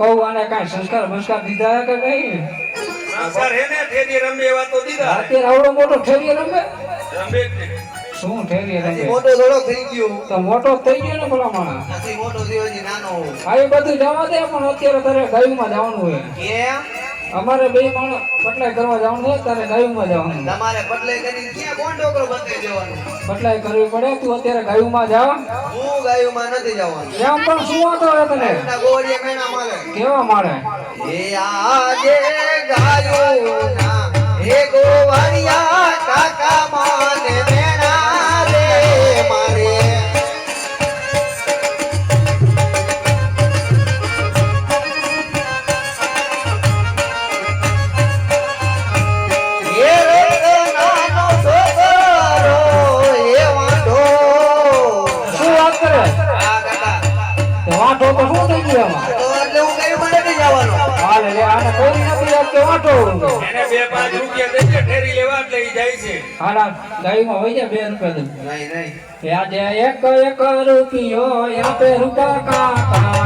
કહું આને કાંઈ સંસ્કાર બંસ્કાર દીધા કે નહીં? સંસ્કાર હે ને રમે એવા તો અત્યારે આવડો મોટો ઠેરી રમે? રમે શું ઠેરી હજી મોટો થોડો થઈ ગયો. તો મોટો થઈ ગયો ને ભલા માણસ? નથી મોટો થયો હજી નાનો. એ બધું જવા દે પણ અત્યારે તારે ગાયુંમાં જવાનું હોય. કેમ? અમારે બે માણસ પટલાઈ કરવા જવાનું હોય તારે ગાયુંમાં જવાનું. તમારે પટલે કરી ક્યાં કોણ ડોકરો બતાવી દેવાનું? પટલાઈ કરવી પડે તું અત્યારે ગાયુંમાં જા. હું ગાયુંમાં નથી જવાનું. એમ પણ શું વાંધો હોય તને? ગોળીએ મેણા મારે. કેવા મારે એ આજે ગાયું તે તો શું થઈ ગયું આમાં? એટલે હું કઈ મને નહીં જવાનો. હાલ એટલે આને કોઈ નથી આપતો કે એને બે પાંચ રૂપિયા દેજે ઠેરી લેવા લઈ જાય છે. હાલા ગાયમાં હોય છે બે રૂપિયા નહીં નહીં. આજે એક એક રૂપિયો આપે રૂપા કાકા